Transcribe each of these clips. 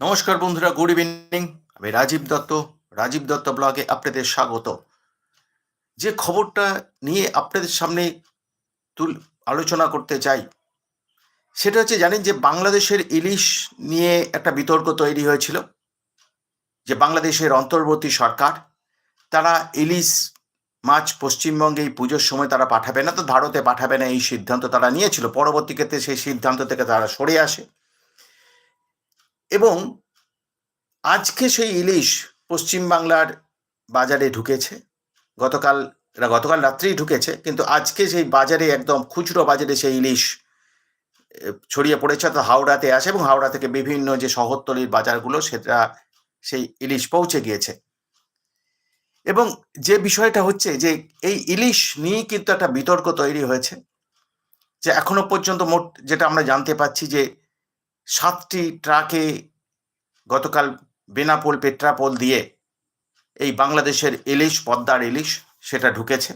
নমস্কার বন্ধুরা good evening আমি রাজীব দত্ত রাজীব দত্ত ব্লগে আপনাদের স্বাগত। যে খবরটা নিয়ে আপনাদের সামনে তুল, আলোচনা করতে চাই, সেটা হচ্ছে জানেন যে বাংলাদেশের ইলিশ নিয়ে একটা বিতর্ক তৈরি হয়েছিল, যে বাংলাদেশের অন্তর্বর্তী সরকার, তারা ইলিশ মাছ পশ্চিমবঙ্গে এই পুজোর সময় তারা পাঠাবে না, তো ভারতে পাঠাবে না, এই সিদ্ধান্ত তারা নিয়েছিল। পরবর্তী ক্ষেত্রে সেই সিদ্ধান্ত থেকে তারা সরে আসে। এবং আজকে সেই ইলিশ পশ্চিমবাংলার বাজারে ঢুকেছে। গতকাল গতকাল রাত্রেই ঢুকেছে, কিন্তু আজকে সেই বাজারে একদম খুচরো বাজারে সেই ইলিশ ছড়িয়ে পড়েছে তো হাওড়াতে আসে এবং হাওড়া থেকে বিভিন্ন যে শহরতলির বাজারগুলো, সেটা সেই ইলিশ পৌঁছে গিয়েছে। এবং যে বিষয়টা হচ্ছে যে, এই ইলিশ নিয়েই কিন্তু একটা বিতর্ক তৈরি হয়েছে। যে এখনও পর্যন্ত মোট যেটা আমরা জানতে পাচ্ছি যে সাতটি ট্রাকে গতকাল বেনাপোল পেট্রাপোল দিয়ে এই বাংলাদেশের ইলিশ পদ্মার ইলিশ সেটা ঢুকেছে।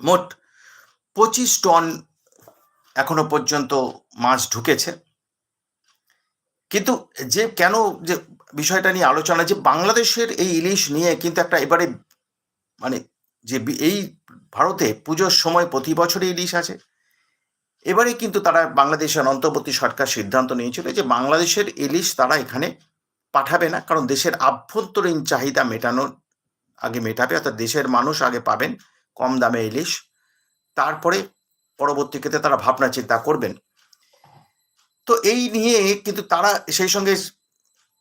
মোট পঁচিশ টন এখনও পর্যন্ত মাছ ঢুকেছে। কিন্তু যে কেন যে বিষয়টা নিয়ে আলোচনা, যে বাংলাদেশের এই ইলিশ নিয়ে কিন্তু একটা এবারে মানে যে এই ভারতে পুজোর সময় প্রতি বছরই ইলিশ আছে। এবারে কিন্তু তারা বাংলাদেশের অন্তর্বর্তী সরকার সিদ্ধান্ত নিয়েছিল যে বাংলাদেশের ইলিশ তারা এখানে পাঠাবে না, কারণ দেশের আভ্যন্তরীণ চাহিদা মেটানোর আগে মেটাবে, অর্থাৎ দেশের মানুষ আগে পাবেন কম দামে ইলিশ। তারপরে পরবর্তী ক্ষেত্রে তারা ভাবনা চিন্তা করবেন। তো এই নিয়ে কিন্তু তারা সেই সঙ্গে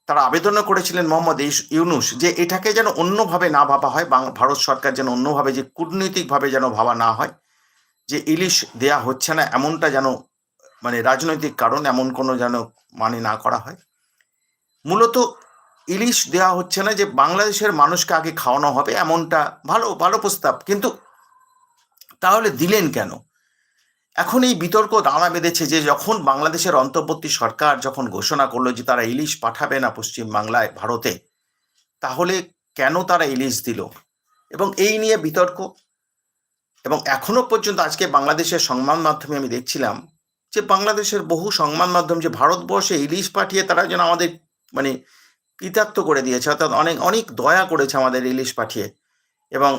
তারা আবেদনও করেছিলেন মোহাম্মদ ইউনুস যে এটাকে যেন অন্যভাবে না ভাবা হয় ভারত সরকার যেন অন্যভাবে যে কূটনৈতিকভাবে যেন ভাবা না হয়। যে ইলিশ দেয়া হচ্ছে না, এমনটা যেন মানে রাজনৈতিক কারণ, এমন কোনো যেন মানে না করা হয়। মূলত ইলিশ দেওয়া হচ্ছে না যে বাংলাদেশের মানুষকে আগে খাওয়ানো হবে, এমনটা ভালো ভালো প্রস্তাব। কিন্তু তাহলে দিলেন কেন? এখন এই বিতর্ক দাঁড়া বেঁধেছে যে যখন বাংলাদেশের অন্তর্বর্তী সরকার যখন ঘোষণা করল যে তারা ইলিশ পাঠাবে না পশ্চিম বাংলায় ভারতে, তাহলে কেন তারা ইলিশ দিল? এবং এই নিয়ে বিতর্ক? এবং এখনও পর্যন্ত আজকে বাংলাদেশের সংবাদ মাধ্যমে আমি দেখছিলাম যে বাংলাদেশের বহু সংবাদ মাধ্যম যে ভারতবর্ষে ইলিশ পাঠিয়ে তারা যেন আমাদের মানে কৃতার্থ করে দিয়েছে, অর্থাৎ অনেক অনেক দয়া করেছে আমাদের ইলিশ পাঠিয়ে। এবং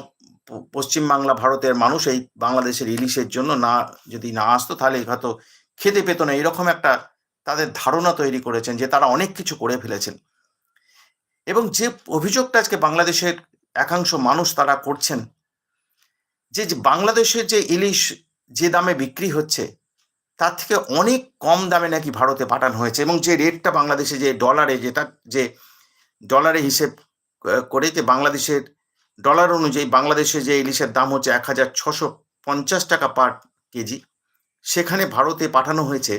পশ্চিমবাংলা ভারতের মানুষ এই বাংলাদেশের ইলিশের জন্য না, যদি না আসতো তাহলে হয়তো খেতে পেত না। এরকম একটা তাদের ধারণা তৈরি করেছেন যে তারা অনেক কিছু করে ফেলেছেন। এবং যে অভিযোগটা আজকে বাংলাদেশের একাংশ মানুষ তারা করছেন যে বাংলাদেশের যে ইলিশ যে দামে বিক্রি হচ্ছে, তার থেকে অনেক কম দামে নাকি ভারতে পাঠানো হয়েছে এবং যে রেটটা বাংলাদেশে যে ডলারে যেটা যে ডলারে হিসেব করে যে বাংলাদেশের ডলার অনুযায়ী বাংলাদেশে যে ইলিশের দাম হচ্ছে এক হাজার ছশো পঞ্চাশ টাকা পার কেজি, সেখানে ভারতে পাঠানো হয়েছে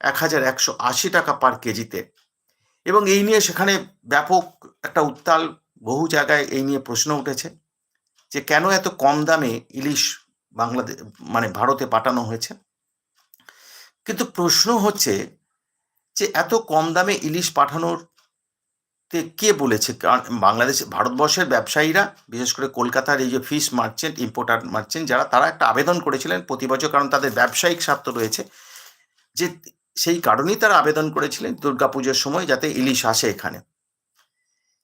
এক হাজার একশো আশি টাকা পার কেজিতে। এবং এই নিয়ে সেখানে ব্যাপক একটা উত্তাল বহু জায়গায় এই নিয়ে প্রশ্ন উঠেছে। যে কেন এত কম দামে ইলিশ বাংলাদেশ মানে ভারতে পাঠানো হয়েছে? কিন্তু প্রশ্ন হচ্ছে যে এত কম দামে ইলিশ পাঠানোর তে কে বলেছে? কারণ বাংলাদেশ, ভারতবর্ষের ব্যবসায়ীরা, বিশেষ করে কলকাতার এই যে ফিশ মার্চেন্ট ইম্পোর্টার মার্চেন্ট, যারা, তারা একটা আবেদন করেছিলেন প্রতি বছর, কারণ তাদের ব্যবসায়িক স্বার্থ রয়েছে। যে, সেই কারণেই তারা আবেদন করেছিলেন দুর্গাপুজোর সময় যাতে ইলিশ আসে এখানে।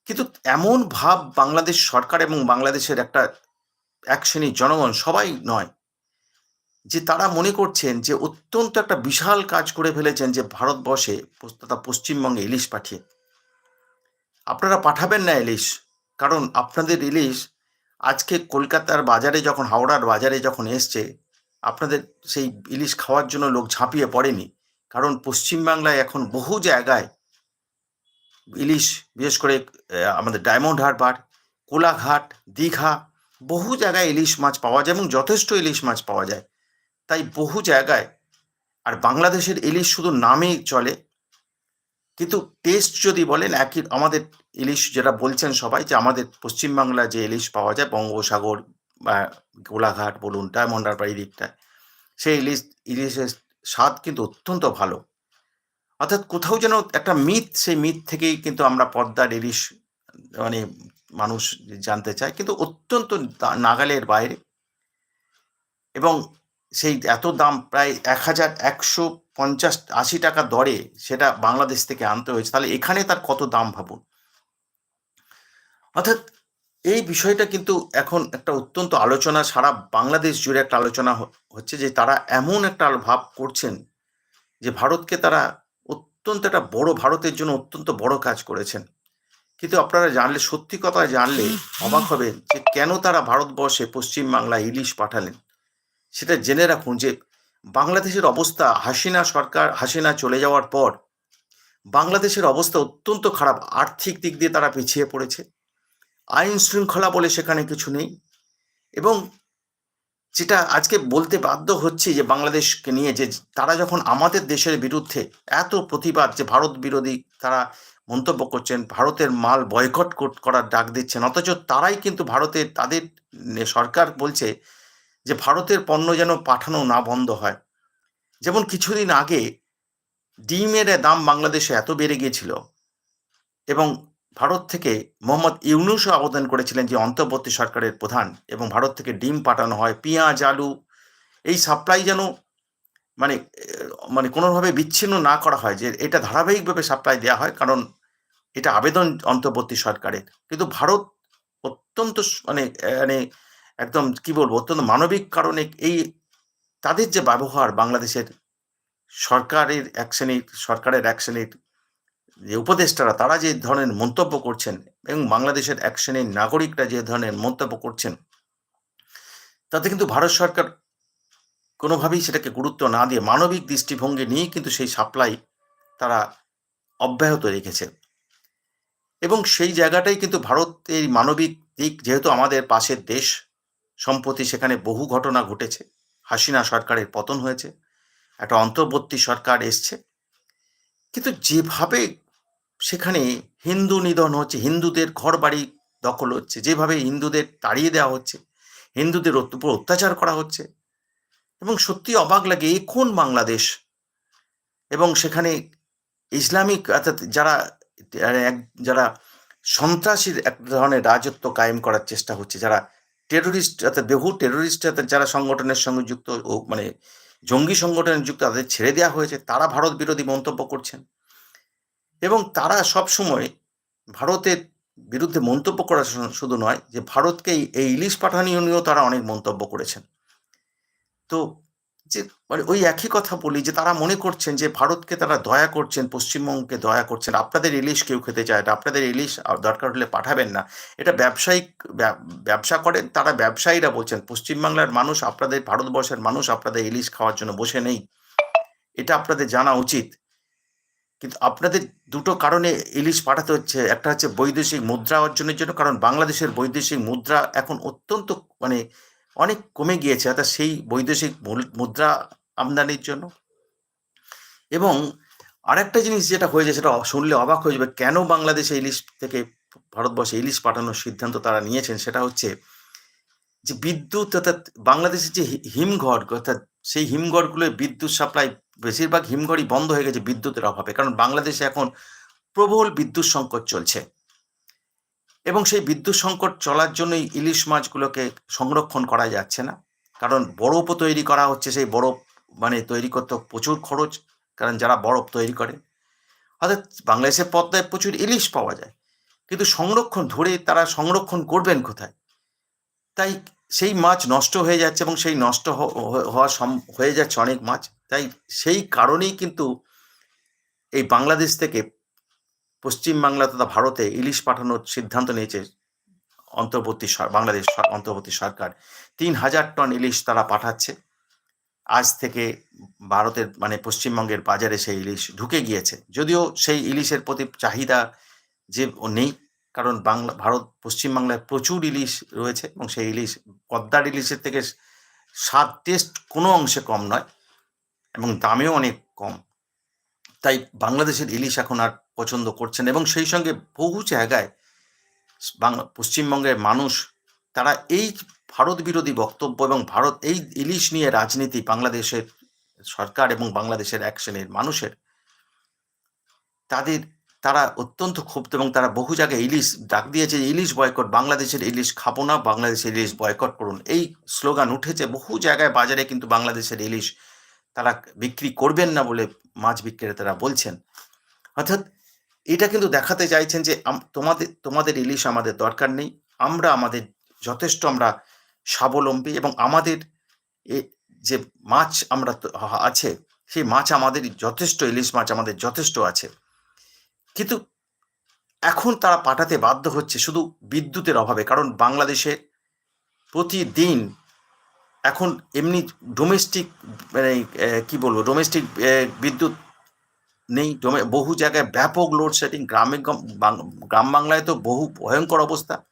কিন্তু এমন ভাব বাংলাদেশ সরকার এবং বাংলাদেশের একটা এক শ্রেণির জনগণ সবাই নয় যে তারা মনে করছেন যে অত্যন্ত একটা বিশাল কাজ করে ফেলেছেন যে ভারতবর্ষে তথা পশ্চিমবঙ্গে ইলিশ পাঠিয়ে। আপনারা পাঠাবেন না ইলিশ। কারণ আপনাদের ইলিশ আজকে কলকাতার বাজারে যখন, হাওড়ার বাজারে যখন এসছে, আপনাদের সেই ইলিশ খাওয়ার জন্য লোক ঝাঁপিয়ে পড়েনি। কারণ পশ্চিমবাংলায় এখন বহু জায়গায় ইলিশ, বিশেষ করে আমাদের ডায়মন্ড হারবার, কোলাঘাট, দীঘা, বহু জায়গায় ইলিশ মাছ পাওয়া যায় এবং যথেষ্ট ইলিশ মাছ পাওয়া যায়। তাই বহু জায়গায়, আর বাংলাদেশের ইলিশ শুধু নামেই চলে, কিন্তু টেস্ট যদি বলেন, একই, আমাদের ইলিশ যেটা বলছেন সবাই, যে আমাদের পশ্চিমবাংলায় যে ইলিশ পাওয়া যায় বঙ্গোসাগর বা গোলাঘাট বলুন, ডায়মন্ড হারবার এই দিকটায়, সেই ইলিশ, ইলিশের স্বাদ কিন্তু অত্যন্ত ভালো। অর্থাৎ কোথাও যেন একটা মিথ, সেই মিথ থেকেই কিন্তু আমরা পদ্মার ইলিশ মানে মানুষ জানতে চায়। কিন্তু অত্যন্ত নাগালের বাইরে। এবং সেই এত দাম প্রায় এক হাজার একশো পঞ্চাশ, আশি টাকা দরে সেটা বাংলাদেশ থেকে আনতে হয়েছে। তাহলে এখানে তার কত দাম ভাবুন? অর্থাৎ এই বিষয়টা কিন্তু এখন একটা অত্যন্ত আলোচনা, সারা বাংলাদেশ জুড়ে একটা আলোচনা হচ্ছে যে তারা এমন একটা ভাব করছেন যে ভারতকে তারা অত্যন্ত একটা বড় ভারতের জন্য অত্যন্ত বড় কাজ করেছেন। কিন্তু আপনারা জানলে, সত্যি কথা জানলে অবাক হবেন যে কেন তারা ভারতবর্ষে পশ্চিম বাংলা ইলিশ পাঠালেন। সেটা জেনে রাখুন যে বাংলাদেশের অবস্থা হাসিনা সরকার, হাসিনা চলে যাওয়ার পর বাংলাদেশের অবস্থা অত্যন্ত খারাপ। আর্থিক দিক দিয়ে তারা পিছিয়ে পড়েছে। আইন শৃঙ্খলা বলে সেখানে কিছু নেই। এবং যেটা আজকে বলতে বাধ্য হচ্ছি যে বাংলাদেশকে নিয়ে যে তারা যখন আমাদের দেশের বিরুদ্ধে এত প্রতিবাদ যে ভারত বিরোধী তারা মন্তব্য করছেন, ভারতের মাল বয়কট করার ডাক দিচ্ছেন, অথচ তারাই কিন্তু ভারতের, তাদের সরকার বলছে যে ভারতের পণ্য যেন পাঠানো না বন্ধ হয়। যেমন কিছুদিন আগে ডিমের দাম বাংলাদেশে এত বেড়ে গিয়েছিল এবং ভারত থেকে মোহাম্মদ ইউনুসও আবেদন করেছিলেন যে অন্তর্বর্তী সরকারের প্রধান এবং ভারত থেকে ডিম পাঠানো হয়, পেঁয়াজ, আলু, এই সাপ্লাই যেন মানে মানে কোনোভাবে বিচ্ছিন্ন না করা হয়, যে এটা ধারাবাহিকভাবে সাপ্লাই দেওয়া হয়, কারণ এটা আবেদন অন্তর্বর্তী সরকারের। কিন্তু ভারত অত্যন্ত মানে মানে একদম কি বলব, অত্যন্ত মানবিক কারণে এই, তাদের যে ব্যবহার বাংলাদেশের সরকারের এক শ্রেণির, সরকারের এক শ্রেণির যে উপদেষ্টারা, তারা যে ধরনের মন্তব্য করছেন এবং বাংলাদেশের এক শ্রেণির নাগরিকরা যে ধরনের মন্তব্য করছেন, তাতে কিন্তু ভারত সরকার কোনোভাবেই সেটাকে গুরুত্ব না দিয়ে মানবিক দৃষ্টিভঙ্গি নিয়েই কিন্তু সেই সাপ্লাই তারা অব্যাহত রেখেছে। এবং সেই জায়গাটাই কিন্তু ভারতের মানবিক দিক, যেহেতু আমাদের পাশের দেশ, সম্প্রতি সেখানে বহু ঘটনা ঘটেছে। হাসিনা সরকারের পতন হয়েছে, একটা অন্তর্বর্তী সরকার এসছে। কিন্তু যেভাবে সেখানে হিন্দু নিধন হচ্ছে, হিন্দুদের ঘর বাড়ি দখল হচ্ছে, যেভাবে হিন্দুদের তাড়িয়ে দেওয়া হচ্ছে, হিন্দুদের উপর অত্যাচার করা হচ্ছে। এবং সত্যি অবাক লাগে এ কোন বাংলাদেশ? এবং সেখানে ইসলামিক অর্থাৎ যারা এক- যারা সন্ত্রাসীর এক ধরনের রাজত্ব কায়েম করার চেষ্টা হচ্ছে, যারা টেরোরিস্ট অর্থাৎ বহু টেরোরিস্ট যারা সংগঠনের সঙ্গে যুক্ত মানে জঙ্গি সংগঠনের যুক্ত, তাদের ছেড়ে দেওয়া হয়েছে, তারা ভারত বিরোধী মন্তব্য করছেন। এবং তারা সব সময় ভারতের বিরুদ্ধে মন্তব্য করা শুধু নয় যে ভারতকে এই- ইলিশ পাঠানীয় নিয়েও তারা অনেক মন্তব্য করেছেন। তো যে মানে ওই একই কথা বলি যে তারা মনে করছেন যে ভারতকে তারা দয়া করছেন, পশ্চিমবঙ্গকে দয়া করছেন, আপনাদের ইলিশ কেউ খেতে চায় না, আপনাদের ইলিশ দরকার হলে পাঠাবেন না। এটা ব্যবসায়িক ব্যবসা করেন, তারা ব্যবসায়ীরা বলছেন, পশ্চিমবাংলার মানুষ আপনাদের, ভারতবর্ষের মানুষ আপনাদের ইলিশ খাওয়ার জন্য বসে নেই। এটা আপনাদের জানা উচিত। কিন্তু আপনাদের দুটো কারণে ইলিশ পাঠাতে হচ্ছে। একটা হচ্ছে বৈদেশিক মুদ্রা অর্জনের জন্য, কারণ বাংলাদেশের বৈদেশিক মুদ্রা এখন অত্যন্ত মানে অনেক কমে গিয়েছে, অর্থাৎ সেই বৈদেশিক মুদ্রা আমদানির জন্য। এবং আরেকটা জিনিস যেটা হয়েছে, সেটা শুনলে অবাক হয়ে যাবে, কেন বাংলাদেশে ইলিশ থেকে ভারতবর্ষে ইলিশ পাঠানোর সিদ্ধান্ত তারা নিয়েছেন? সেটা হচ্ছে যে বিদ্যুৎ অর্থাৎ বাংলাদেশের যে হিমঘর, অর্থাৎ সেই হিমঘরগুলোয় বিদ্যুৎ সাপ্লাই বেশিরভাগ হিমঘরই বন্ধ হয়ে গেছে বিদ্যুতের অভাবে। কারণ বাংলাদেশে এখন প্রবল বিদ্যুৎ সংকট চলছে। এবং সেই বিদ্যুৎ সংকট চলার জন্যই ইলিশ মাছগুলোকে সংরক্ষণ করা যাচ্ছে না। কারণ বরফও তৈরি করা হচ্ছে, সেই বরফ মানে তৈরি করতে প্রচুর খরচ, কারণ যারা বরফ তৈরি করে। অর্থাৎ বাংলাদেশের পদ্মায় প্রচুর ইলিশ পাওয়া যায়। কিন্তু সংরক্ষণ, ধরে তারা সংরক্ষণ করবেন কোথায়? তাই সেই মাছ নষ্ট হয়ে যাচ্ছে এবং সেই নষ্ট হওয়া হয়ে যাচ্ছে অনেক মাছ। তাই সেই কারণেই কিন্তু এই বাংলাদেশ থেকে পশ্চিম বাংলা তথা ভারতে ইলিশ পাঠানোর সিদ্ধান্ত নিয়েছে অন্তর্বর্তী বাংলাদেশ অন্তর্বর্তী সরকার। তিন হাজার টন ইলিশ তারা পাঠাচ্ছে। আজ থেকে ভারতের মানে পশ্চিমবঙ্গের বাজারে সেই ইলিশ ঢুকে গিয়েছে। যদিও সেই ইলিশের প্রতি চাহিদা যে নেই কারণ বাংলা, ভারত, পশ্চিমবাংলায় প্রচুর ইলিশ রয়েছে এবং সেই ইলিশ, পদ্মার ইলিশের থেকে স্বাদ টেস্ট কোনো অংশে কম নয় এবং দামেও অনেক কম। তাই বাংলাদেশের ইলিশ এখন আর পছন্দ করছেন এবং সেই সঙ্গে বহু জায়গায় বাংলা, পশ্চিমবঙ্গের মানুষ, তারা এই ভারত বিরোধী বক্তব্য এবং ভারত এই ইলিশ নিয়ে রাজনীতি বাংলাদেশের সরকার এবং বাংলাদেশের শ্রেণির মানুষের, তাদের তারা অত্যন্ত ক্ষুব্ধ এবং তারা বহু জায়গায় ইলিশ ডাক দিয়েছে ইলিশ বয়কট, বাংলাদেশের ইলিশ খাব না, বাংলাদেশের ইলিশ বয়কট করুন। এই স্লোগান উঠেছে বহু জায়গায় বাজারে কিন্তু বাংলাদেশের ইলিশ তারা বিক্রি করবেন না বলে মাছ বিক্রেতারা বলছেন। অর্থাৎ এটা কিন্তু দেখাতে চাইছেন যে তোমাদের তোমাদের ইলিশ আমাদের দরকার নেই, আমরা আমাদের যথেষ্ট আমরা স্বাবলম্বী এবং আমাদের যে মাছ আমরা আছে, সেই মাছ আমাদের যথেষ্ট, ইলিশ মাছ আমাদের যথেষ্ট আছে। কিন্তু এখন তারা পাঠাতে বাধ্য হচ্ছে শুধু বিদ্যুতের অভাবে, কারণ বাংলাদেশে প্রতিদিন এখন এমনি ডোমেস্টিক মানে কী বলব ডোমেস্টিক বিদ্যুৎ নেই ডোমে- বহু জায়গায় ব্যাপক লোডশেডিং গ্রামে গ্রাম বাংলায় তো বহু ভয়ঙ্কর অবস্থা।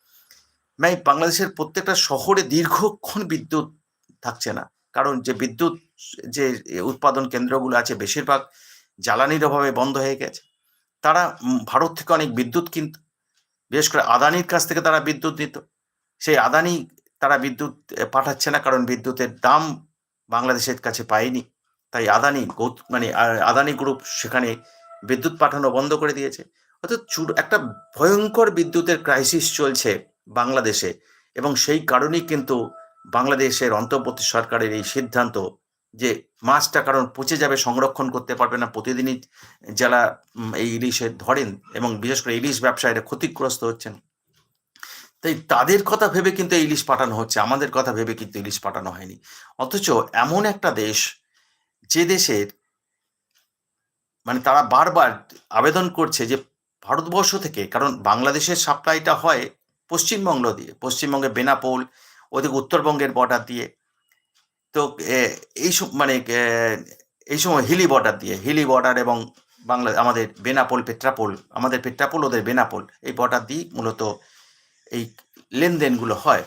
মানে বাংলাদেশের প্রত্যেকটা শহরে দীর্ঘক্ষণ বিদ্যুৎ থাকছে না, কারণ যে বিদ্যুৎ, যে উৎপাদন কেন্দ্রগুলো আছে, বেশিরভাগ জ্বালানির অভাবে বন্ধ হয়ে গেছে। তারা ভারত থেকে অনেক বিদ্যুৎ কিনত বিশেষ করে আদানির কাছ থেকে তারা বিদ্যুৎ নিত। সেই আদানি তারা বিদ্যুৎ পাঠাচ্ছে না কারণ বিদ্যুতের দাম বাংলাদেশের কাছে পায়নি। তাই আদানি মানে আদানি গ্রুপ সেখানে বিদ্যুৎ পাঠানো বন্ধ করে দিয়েছে। অর্থাৎ চুর- একটা ভয়ঙ্কর বিদ্যুতের ক্রাইসিস চলছে বাংলাদেশে এবং সেই কারণেই কিন্তু বাংলাদেশের অন্তর্বর্তী সরকারের এই সিদ্ধান্ত যে মাছটা কারণ পচে যাবে, সংরক্ষণ করতে পারবে না। প্রতিদিনই যারা এই ইলিশে ধরেন এবং বিশেষ করে ইলিশ ব্যবসায়ীরা ক্ষতিগ্রস্ত হচ্ছেন, তাই তাদের কথা ভেবে কিন্তু ইলিশ পাঠানো হচ্ছে। আমাদের কথা ভেবে কিন্তু ইলিশ পাঠানো হয়নি। অথচ এমন একটা দেশ, যে দেশের মানে তারা বারবার আবেদন করছে যে ভারতবর্ষ থেকে, কারণ বাংলাদেশের সাপ্লাইটা হয় পশ্চিমবঙ্গ দিয়ে পশ্চিমবঙ্গে বেনাপোল, ওদিকে উত্তরবঙ্গের বর্ডার দিয়ে। তো এই মানে এই সময় হিলি বর্ডার দিয়ে, হিলি বর্ডার এবং বাংলা, আমাদের বেনাপোল, পেট্রাপোল, আমাদের পেট্রাপোল, ওদের বেনাপোল, এই বর্ডার দিয়ে মূলত এই লেনদেনগুলো হয়।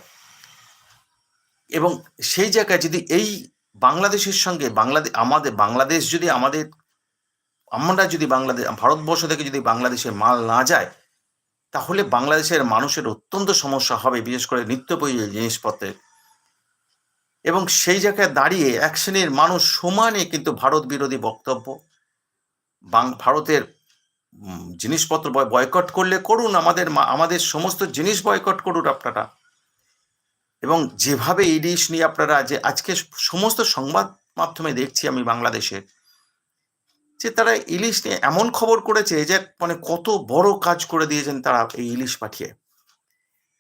এবং সেই জায়গায় যদি এই বাংলাদেশের সঙ্গে বাংলাদেশ আমাদের, বাংলাদেশ যদি আমাদের, আমরা যদি বাংলাদেশ ভারতবর্ষ থেকে যদি বাংলাদেশে মাল না যায়, তাহলে বাংলাদেশের মানুষের অত্যন্ত সমস্যা হবে, বিশেষ করে নিত্য প্রয়োজনীয় জিনিসপত্রের। এবং সেই জায়গায় দাঁড়িয়ে এক শ্রেণির মানুষ সমানে কিন্তু ভারত বিরোধী বক্তব্য। ভারতের জিনিসপত্র বয়- বয়কট করলে করুন, আমাদের আমাদের সমস্ত জিনিস বয়কট করুন আপনারা। এবং যেভাবে ইলিশ নিয়ে আপনারা যে আজকে সমস্ত সংবাদ মাধ্যমে দেখছি আমি বাংলাদেশের যে তারা ইলিশ নিয়ে এমন খবর করেছে যে মানে কত বড় কাজ করে দিয়েছেন তারা এই ইলিশ পাঠিয়ে।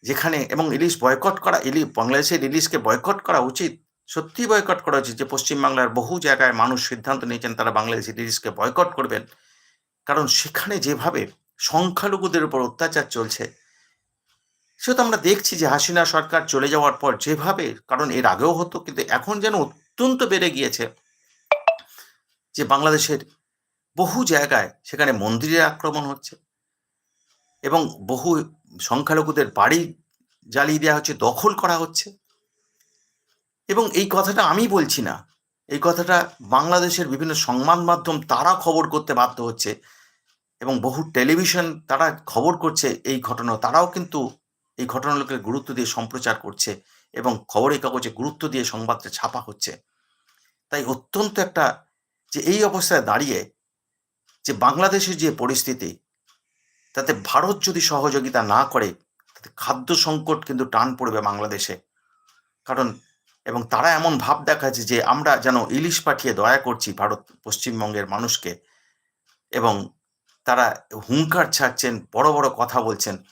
যেখানে এবং ইলিশ বয়কট করা ইলি বাংলাদেশের ইলিশকে বয়কট করা উচিত। সত্যি বয়কট করা উচিত যে, পশ্চিমবাংলার বহু জায়গায় মানুষ সিদ্ধান্ত নিয়েছেন তারা বাংলাদেশের ইলিশকে বয়কট করবেন। কারণ সেখানে যেভাবে সংখ্যালঘুদের উপর অত্যাচার চলছে সে তো আমরা দেখছি যে হাসিনা সরকার চলে যাওয়ার পর যেভাবে, কারণ এর আগেও হতো, কিন্তু এখন যেন অত্যন্ত বেড়ে গিয়েছে যে বাংলাদেশের বহু জায়গায় সেখানে মন্দিরের আক্রমণ হচ্ছে এবং বহু সংখ্যালঘুদের বাড়ি জ্বালিয়ে দেওয়া হচ্ছে, দখল করা হচ্ছে। এবং এই কথাটা আমি বলছি না, এই কথাটা বাংলাদেশের বিভিন্ন সংবাদ মাধ্যম তারা খবর করতে বাধ্য হচ্ছে এবং বহু টেলিভিশন তারা খবর করছে এই ঘটনা, তারাও কিন্তু এই ঘটনাগুলোকে গুরুত্ব দিয়ে সম্প্রচার করছে এবং খবরের কাগজে গুরুত্ব দিয়ে সংবাদটা ছাপা হচ্ছে। তাই অত্যন্ত একটা যে এই অবস্থায় দাঁড়িয়ে যে বাংলাদেশের যে পরিস্থিতি তাতে ভারত যদি সহযোগিতা না করে, তাতে খাদ্য সংকট কিন্তু টান পড়বে বাংলাদেশে। কারণ, এবং তারা এমন ভাব দেখাচ্ছে যে আমরা যেন ইলিশ পাঠিয়ে দয়া করছি ভারত পশ্চিমবঙ্গের মানুষকে, এবং তারা হুঙ্কার ছাড়ছেন, বড় বড় কথা বলছেন।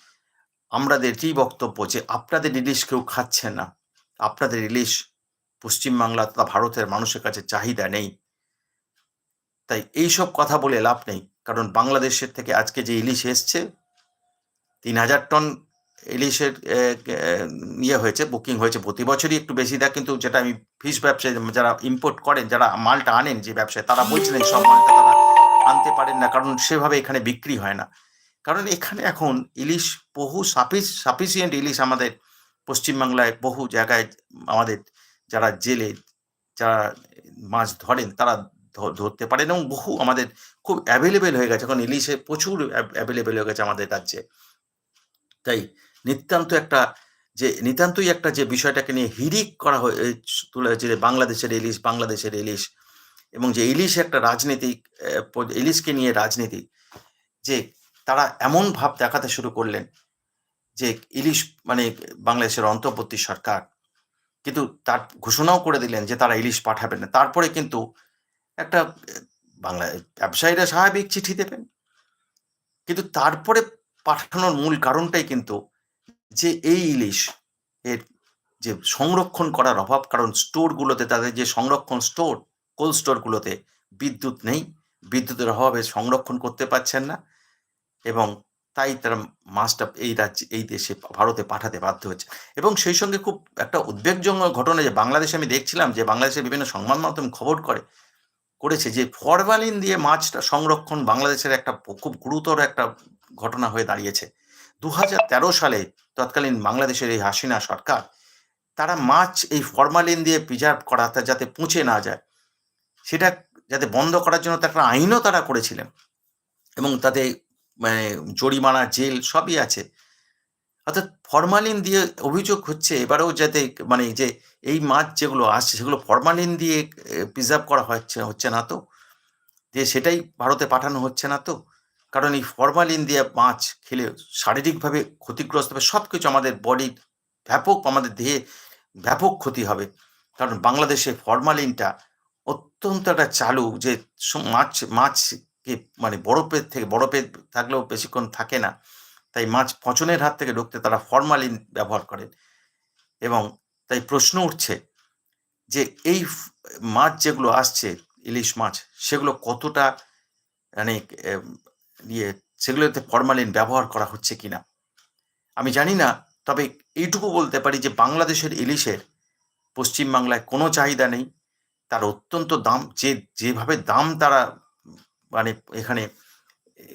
আমাদের এটি বক্তব্য যে আপনাদের ইলিশ কেউ খাচ্ছে না। আপনাদের ইলিশ পশ্চিমবাংলা তথা ভারতের মানুষের কাছে চাহিদা নেই। তাই এইসব কথা বলে লাভ নেই। কারণ বাংলাদেশের থেকে আজকে যে ইলিশ এসছে, তিন হাজার টন ইলিশের ইয়ে হয়েছে, বুকিং হয়েছে, প্রতি বছরই একটু বেশি দেয়, কিন্তু যেটা আমি ফিশ ব্যবসায়ী যারা ইম্পোর্ট করেন, যারা মালটা আনেন যে ব্যবসায়, তারা বলছিলেন সব মালটা তারা আনতে পারেন না, কারণ সেভাবে এখানে বিক্রি হয় না। কারণ এখানে এখন ইলিশ বহু সাফিস, সাফিসিয়েন্ট ইলিশ আমাদের পশ্চিমবাংলায় বহু জায়গায় আমাদের যারা জেলে, যারা মাছ ধরেন, তারা ধরতে পারেন এবং বহু আমাদের খুব অ্যাভেলেবেল হয়ে গেছে। এখন ইলিশে প্রচুর অ্যাভেলেবেল হয়ে গেছে আমাদের রাজ্যে। তাই নিতান্ত একটা যে, নিতান্তই একটা যে বিষয়টাকে নিয়ে হিরিক করা হয়ে তুলে হয়েছে যে বাংলাদেশের ইলিশ বাংলাদেশের ইলিশ এবং যে ইলিশ একটা রাজনীতিক ইলিশকে নিয়ে রাজনীতি যে তারা এমন ভাব দেখাতে শুরু করলেন যে ইলিশ মানে বাংলাদেশের অন্তর্বর্তী সরকার কিন্তু তার ঘোষণাও করে দিলেন যে তারা ইলিশ পাঠাবেন না। তারপরে কিন্তু একটা বাংলা ব্যবসায়ীরা স্বাভাবিক চিঠি দেবেন। কিন্তু তারপরে পাঠানোর মূল কারণটাই কিন্তু যে এই ইলিশ এর যে সংরক্ষণ করার অভাব, কারণ স্টোরগুলোতে তাদের যে সংরক্ষণ স্টোর, কোল্ড স্টোরগুলোতে বিদ্যুৎ নেই, বিদ্যুতের অভাবে সংরক্ষণ করতে পারছেন না এবং তাই তারা মাছটা এই রাজ্যে, এই দেশে ভারতে পাঠাতে বাধ্য হচ্ছে। এবং সেই সঙ্গে খুব একটা উদ্বেগজনক ঘটনা যে বাংলাদেশে আমি দেখছিলাম যে বাংলাদেশের বিভিন্ন সংবাদ মাধ্যম খবর করে করেছে যে ফরমালিন দিয়ে মাছটা সংরক্ষণ বাংলাদেশের একটা খুব গুরুতর একটা ঘটনা হয়ে দাঁড়িয়েছে। দু হাজার তেরো সালে তৎকালীন বাংলাদেশের এই হাসিনা সরকার, তারা মাছ এই ফরমালিন দিয়ে প্রিজার্ভ করা যাতে পচে না যায়, সেটা যাতে বন্ধ করার জন্য একটা আইনও তারা করেছিলেন। এবং তাতে মানে জরিমানা, জেল সবই আছে। অর্থাৎ ফরমালিন দিয়ে অভিযোগ হচ্ছে, এবারেও যাতে মানে যে, এই মাছ যেগুলো আসছে, সেগুলো ফরমালিন দিয়ে প্রিজার্ভ করা হচ্ছে হচ্ছে না তো? যে সেটাই ভারতে পাঠানো হচ্ছে না তো? কারণ এই ফরমালিন দিয়ে মাছ খেলে শারীরিকভাবে ক্ষতিগ্রস্ত হবে সব কিছু আমাদের বডির ব্যাপক, আমাদের দেহে ব্যাপক ক্ষতি হবে। কারণ বাংলাদেশে ফরমালিনটা অত্যন্ত একটা চালু, যে মাছ, মাছকে মানে বরফের থেকে, বরফে থাকলেও বেশিক্ষণ থাকে না। তাই মাছ পচনের হাত থেকে ঢুকতে তারা ফরমালিন ব্যবহার করেন। এবং তাই প্রশ্ন উঠছে যে এই মাছ যেগুলো আসছে, ইলিশ মাছ, সেগুলো কতটা মানে ইয়ে সেগুলোতে ফরমালিন ব্যবহার করা হচ্ছে কিনা? আমি জানি না, তবে এইটুকু বলতে পারি যে বাংলাদেশের ইলিশের পশ্চিমবাংলায় কোনো চাহিদা নেই। তার অত্যন্ত দাম, যে, যেভাবে দাম তারা মানে এখানে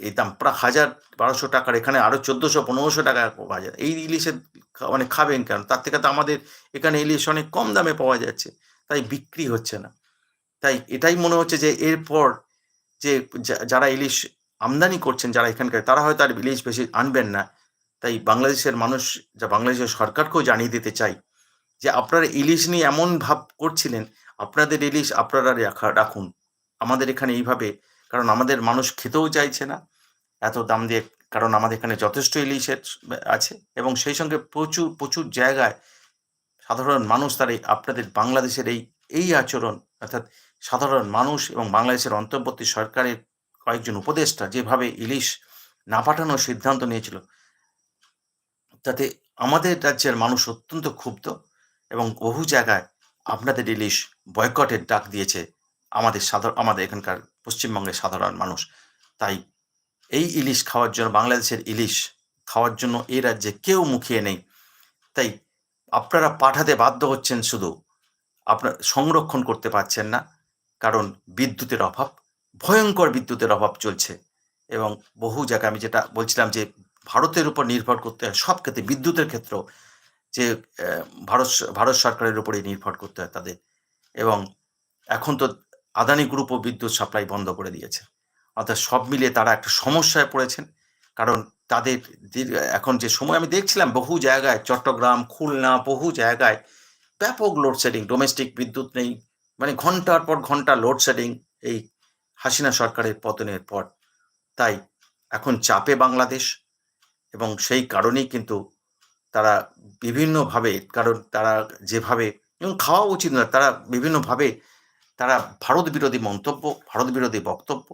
এই দাম প্রায় হাজার বারোশো টাকার, এখানে আরও চোদ্দশো, পনেরোশো টাকা বাজার। এই ইলিশের মানে খাবেন কেন? তার থেকে তো আমাদের এখানে ইলিশ অনেক কম দামে পাওয়া যাচ্ছে, তাই বিক্রি হচ্ছে না। তাই এটাই মনে হচ্ছে যে এরপর যে, যারা ইলিশ আমদানি করছেন, যারা এখানকার, তারা হয়তো আর ইলিশ বেশি আনবেন না। তাই বাংলাদেশের মানুষ, যা বাংলাদেশের সরকারকেও জানিয়ে দিতে চাই যে আপনারা ইলিশ নিয়ে এমন ভাব করছিলেন, আপনাদের ইলিশ আপনারা রাখা, রাখুন। আমাদের এখানে এইভাবে কারণ আমাদের মানুষ খেতেও চাইছে না। এত দাম দিয়ে কারণ আমাদের এখানে যথেষ্ট ইলিশের আছে এবং সেই সঙ্গে প্রচুর প্রচুর জায়গায় সাধারণ মানুষ তার এই আপনাদের বাংলাদেশের এই এই আচরণ, অর্থাৎ সাধারণ মানুষ এবং বাংলাদেশের অন্তর্বর্তী সরকারের কয়েকজন উপদেষ্টা যেভাবে ইলিশ না পাঠানোর সিদ্ধান্ত নিয়েছিল, তাতে আমাদের রাজ্যের মানুষ অত্যন্ত ক্ষুব্ধ এবং বহু জায়গায় আপনাদের ইলিশ বয়কটের ডাক দিয়েছে আমাদের সাধারণ, আমাদের এখানকার পশ্চিমবঙ্গের সাধারণ মানুষ। তাই এই ইলিশ খাওয়ার জন্য, বাংলাদেশের ইলিশ খাওয়ার জন্য এই রাজ্যে কেউ মুখিয়ে নেই। তাই আপনারা পাঠাতে বাধ্য হচ্ছেন শুধু আপনার সংরক্ষণ করতে পারছেন না, কারণ বিদ্যুতের অভাব, ভয়ঙ্কর বিদ্যুতের অভাব চলছে। এবং বহু জায়গায় আমি যেটা বলছিলাম যে ভারতের উপর নির্ভর করতে হয়, সব ক্ষেত্রে বিদ্যুতের ক্ষেত্রেও যে ভারত ভারত সরকারের উপরেই নির্ভর করতে হয় তাদের। এবং এখন তো আদানি গ্রুপও বিদ্যুৎ সাপ্লাই বন্ধ করে দিয়েছে। অর্থাৎ সব মিলিয়ে তারা একটা সমস্যায় পড়েছেন। কারণ তাদের এখন যে সময় আমি দেখছিলাম, বহু জায়গায় চট্টগ্রাম, খুলনা, বহু জায়গায় ব্যাপক লোডশেডিং ডোমেস্টিক বিদ্যুৎ নেই। মানে ঘণ্টার পর ঘণ্টা লোডশেডিং এই হাসিনা সরকারের পতনের পর। তাই এখন চাপে বাংলাদেশ এবং সেই কারণেই কিন্তু তারা বিভিন্নভাবে, কারণ তারা যেভাবে, এবং খাওয়া উচিত নয়, তারা বিভিন্নভাবে তারা ভারত বিরোধী মন্তব্য ভারত বিরোধী বক্তব্য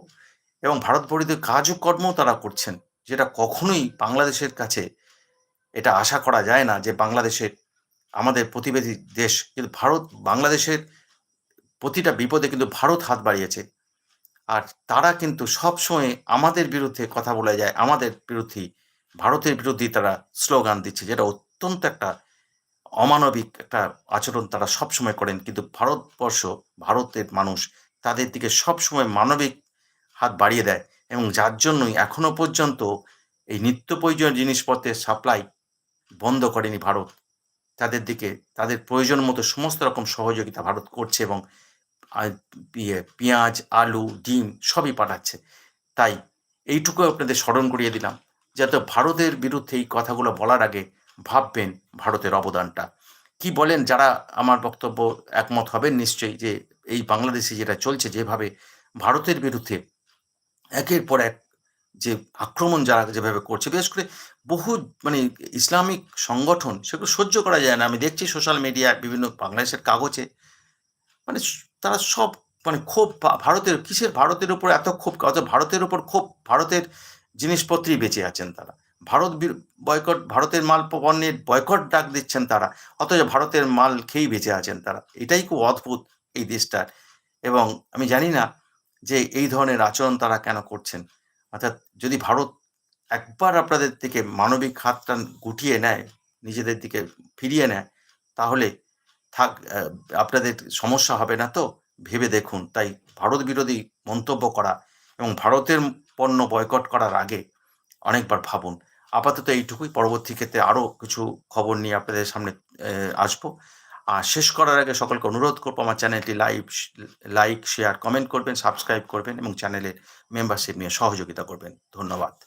এবং ভারত বিরোধী কাজকর্ম তারা করছেন, যেটা কখনোই বাংলাদেশের কাছে এটা আশা করা যায় না যে বাংলাদেশের আমাদের প্রতিবেশী দেশ, কিন্তু ভারত, বাংলাদেশের প্রতিটা বিপদে কিন্তু ভারত হাত বাড়িয়েছে। আর তারা কিন্তু সবসময় আমাদের বিরুদ্ধে কথা বলে যায়, আমাদের বিরুদ্ধে ভারতের বিরুদ্ধে তারা স্লোগান দিচ্ছে, যেটা অত্যন্ত একটা অমানবিক একটা আচরণ তারা সবসময় করেন, কিন্তু ভারতবর্ষ, ভারতের মানুষ তাদের দিকে সবসময় মানবিক হাত বাড়িয়ে দেয় এবং যার জন্যই এখনও পর্যন্ত এই নিত্য প্রয়োজনীয় জিনিসপত্রের সাপ্লাই বন্ধ করেনি ভারত। তাদের দিকে, তাদের প্রয়োজন মতো সমস্ত রকম সহযোগিতা ভারত করছে এবং ইয়ে পেঁয়াজ, আলু, ডিম সবই পাঠাচ্ছে। তাই এইটুকু আপনাদের স্মরণ করিয়ে দিলাম। যাতে ভারতের বিরুদ্ধে এই কথাগুলো বলার আগে ভাববেন ভারতের অবদানটা। কি বলেন? যারা আমার বক্তব্য একমত হবেন নিশ্চয়ই যে এই বাংলাদেশে যেটা চলছে, যেভাবে ভারতের বিরুদ্ধে একের পর এক যে আক্রমণ যারা যেভাবে করছে, বিশেষ করে বহু মানে ইসলামিক সংগঠন, সেগুলো সহ্য করা যায় না। আমি দেখছি সোশ্যাল মিডিয়ায় বিভিন্ন বাংলাদেশের কাগজে মানে তারা সব মানে ক্ষোভ ভারতের, কিসের ভারতের উপর এত ক্ষোভ, অথচ ভারতের উপর ক্ষোভ, ভারতের জিনিসপত্রই বেঁচে আছেন তারা। ভারত বয়কট, ভারতের মাল পণ্যের বয়কট ডাক দিচ্ছেন তারা। অথচ ভারতের মাল খেয়েই বেঁচে আছেন তারা। এটাই খুব অদ্ভুত এই দেশটার। এবং আমি জানি না যে এই ধরনের আচরণ তারা কেন করছেন। অর্থাৎ যদি ভারত একবার আপনাদের দিকে মানবিক হাতটা গুটিয়ে নেয়, নিজেদের দিকে ফিরিয়ে নেয়, তাহলে থাক আপনাদের সমস্যা হবে না তো? ভেবে দেখুন। তাই ভারত বিরোধী মন্তব্য করা এবং ভারতের পণ্য বয়কট করার আগে অনেকবার ভাবুন। আপাতত এইটুকুই। পরবর্তী ক্ষেত্রে আরও কিছু খবর নিয়ে আপনাদের সামনে আসব। আর শেষ করার আগে সকলকে অনুরোধ করব আমার চ্যানেলটি লাইভ, লাইক, শেয়ার, কমেন্ট করবেন, সাবস্ক্রাইব করবেন এবং চ্যানেলের মেম্বারশিপ নিয়ে সহযোগিতা করবেন। ধন্যবাদ।